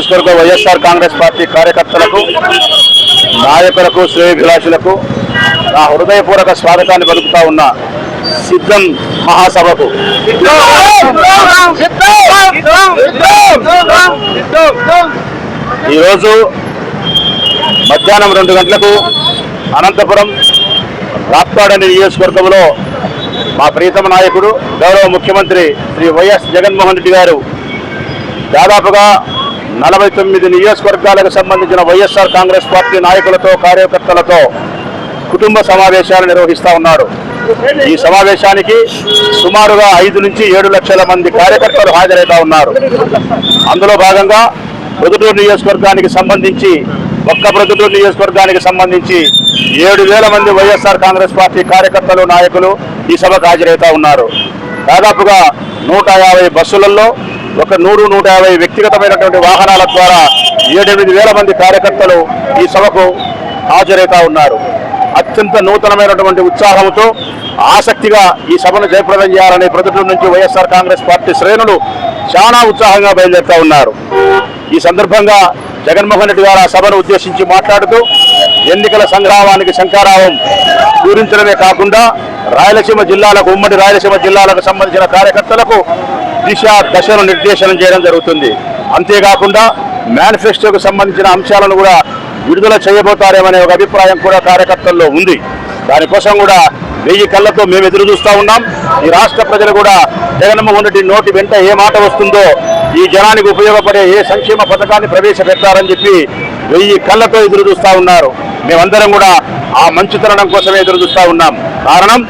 నియోజకవర్గ వైఎస్ఆర్ కాంగ్రెస్ పార్టీ కార్యకర్తలకు నాయకులకు శ్రేయభిలాషులకు నా హృదయపూర్వక స్వాగతాన్ని పలుకుతా ఉన్న సిద్ధం మహాసభకు. ఈరోజు మధ్యాహ్నం రెండు గంటలకు అనంతపురం రాప్తాడని నియోజకవర్గంలో మా ప్రీతమ నాయకుడు గౌరవ ముఖ్యమంత్రి శ్రీ వైఎస్ జగన్మోహన్ రెడ్డి గారు దాదాపుగా నలభై తొమ్మిది నియోజకవర్గాలకు సంబంధించిన వైఎస్ఆర్ కాంగ్రెస్ పార్టీ నాయకులతో కార్యకర్తలతో కుటుంబ సమావేశాలు నిర్వహిస్తా ఉన్నారు. ఈ సమావేశానికి సుమారుగా ఐదు నుంచి ఏడు లక్షల మంది కార్యకర్తలు హాజరవుతా ఉన్నారు. అందులో భాగంగా ప్రొద్దుటూరు నియోజకవర్గానికి సంబంధించి ఒక్క ప్రొద్దుటూరు నియోజకవర్గానికి సంబంధించి ఏడు వేల మంది వైఎస్ఆర్ కాంగ్రెస్ పార్టీ కార్యకర్తలు నాయకులు ఈ సభకు హాజరవుతా ఉన్నారు. దాదాపుగా నూట యాభై బస్సులలో ఒక నూరు నూట యాభై వ్యక్తిగతమైనటువంటి వాహనాల ద్వారా ఏడెనిమిది వేల మంది కార్యకర్తలు ఈ సభకు హాజరవుతా ఉన్నారు. అత్యంత నూతనమైనటువంటి ఉత్సాహంతో ఆసక్తిగా ఈ సభను జయప్రదం చేయాలని ప్రతిటూరు నుంచి వైఎస్ఆర్ కాంగ్రెస్ పార్టీ శ్రేణులు చాలా ఉత్సాహంగా బయలుదేరుతా ఉన్నారు. ఈ సందర్భంగా జగన్మోహన్ రెడ్డి గారు ఆ సభను ఉద్దేశించి మాట్లాడుతూ ఎన్నికల సంగ్రామానికి శంకారావం పూరించడమే కాకుండా రాయలసీమ జిల్లాలకు ఉమ్మడి రాయలసీమ జిల్లాలకు సంబంధించిన కార్యకర్తలకు దిశ దశను నిర్దేశనం చేయడం జరుగుతుంది. అంతేకాకుండా మేనిఫెస్టోకు సంబంధించిన అంశాలను కూడా విడుదల చేయబోతారేమనే ఒక అభిప్రాయం కూడా కార్యకర్తల్లో ఉంది. దానికోసం కూడా వెయ్యి కళ్ళతో మేము ఎదురు చూస్తూ ఉన్నాం. ఈ రాష్ట్ర ప్రజలు కూడా జగన్మోహన్ రెడ్డి నోటి వెంట ఏ మాట వస్తుందో ఈ జనానికి ఉపయోగపడే ఏ సంక్షేమ పథకాన్ని ప్రవేశపెట్టారని చెప్పి వెయ్యి కళ్ళతో ఎదురు చూస్తూ ఉన్నారు. మేమందరం కూడా ఆ మంచితనం కోసమే ఎదురు చూస్తూ ఉన్నాం. కారణం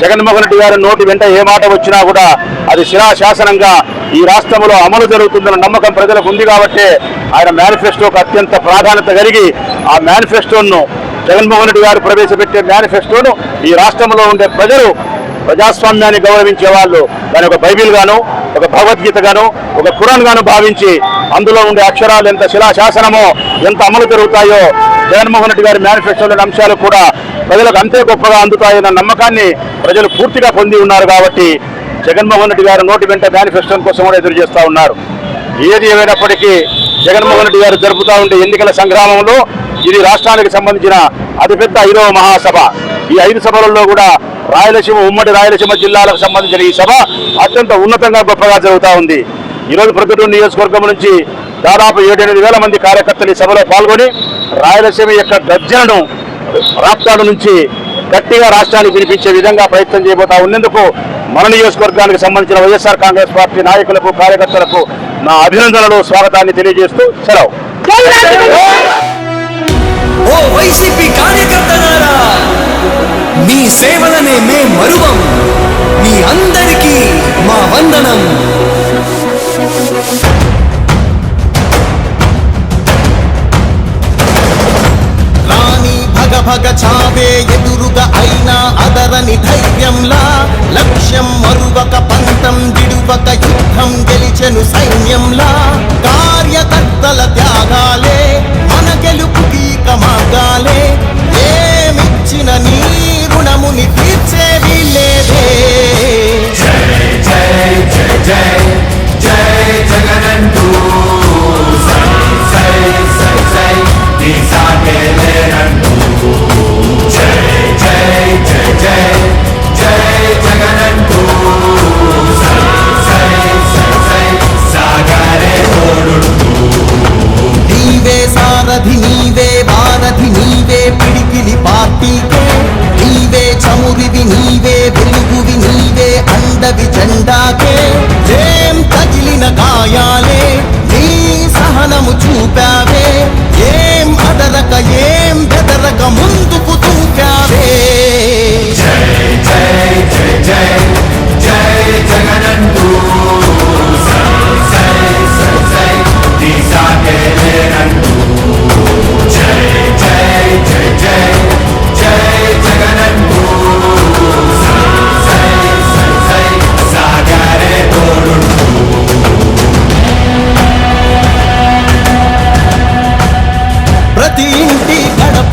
జగన్మోహన్ రెడ్డి గారి నోటి వెంట ఏ మాట వచ్చినా కూడా అది శిలాశాసనంగా ఈ రాష్ట్రంలో అమలు జరుగుతుందన్న నమ్మకం ప్రజలకు ఉంది కాబట్టి ఆయన మేనిఫెస్టోకు అత్యంత ప్రాధాన్యత కలిగి ఆ మేనిఫెస్టోను జగన్మోహన్ రెడ్డి గారు ప్రవేశపెట్టే మేనిఫెస్టోను ఈ రాష్ట్రంలో ఉండే ప్రజలు ప్రజాస్వామ్యాన్ని గౌరవించే వాళ్ళు. దాని ఒక బైబిల్ గాను ఒక భగవద్గీత గాను ఒక ఖురాన్ గాను భావించి అందులో ఉండే అక్షరాలు ఎంత శిలాశాసనమో ఎంత అమలు జరుగుతాయో జగన్మోహన్ రెడ్డి గారి మేనిఫెస్టోలోని అంశాలు కూడా ప్రజలకు అంతే గొప్పగా అందుతాయన్న నమ్మకాన్ని ప్రజలు పూర్తిగా పొంది ఉన్నారు కాబట్టి జగన్మోహన్ రెడ్డి గారు నోటి వెంట మేనిఫెస్టో కోసం కూడా ఎదురు చేస్తూ ఉన్నారు. ఏది ఏమైనప్పటికీ జగన్మోహన్ రెడ్డి గారు జరుపుతూ ఉండే ఎన్నికల సంగ్రామంలో ఇది రాష్ట్రానికి సంబంధించిన అతిపెద్ద ఐదవ మహాసభ. ఈ ఐదు సభలలో కూడా రాయలసీమ ఉమ్మడి రాయలసీమ జిల్లాలకు సంబంధించిన ఈ సభ అత్యంత ఉన్నతంగా గొప్పగా జరుగుతూ ఉంది. ఈరోజు ప్రతిటూరు నియోజకవర్గం నుంచి దాదాపు ఏడెనిమిది వేల మంది కార్యకర్తలు ఈ సభలో పాల్గొని రాయలసీమ యొక్క గర్జనను రాష్ట్రాల నుంచి గట్టిగా రాష్ట్రానికి వినిపించే విధంగా ప్రయత్నం చేయబోతా ఉన్నందుకు మన నియోజకవర్గానికి సంబంధించిన వైఎస్ఆర్ కాంగ్రెస్ పార్టీ నాయకులకు కార్యకర్తలకు నా అభినందనలు స్వాగతాన్ని తెలియజేస్తూ సెలవు. ఓ వైసీపీ కార్యకర్తలారా మీ సేవలనే మే మరువం మీ అందరికీ మా వందనం. అదరని ధైర్యంలా లక్ష్యం మరువక పంతం దిడువక యుద్ధం గెలిచెను సైన్యంలా. కార్యకర్తల త్యాగాలే మన గెలుపుకి ఇక మార్గాలే ఏమిచ్చిన నీ ప్రతి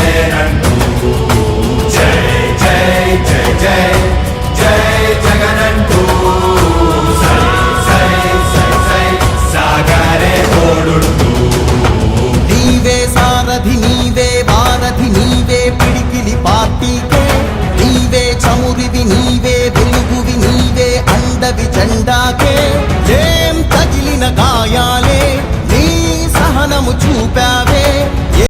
నీవే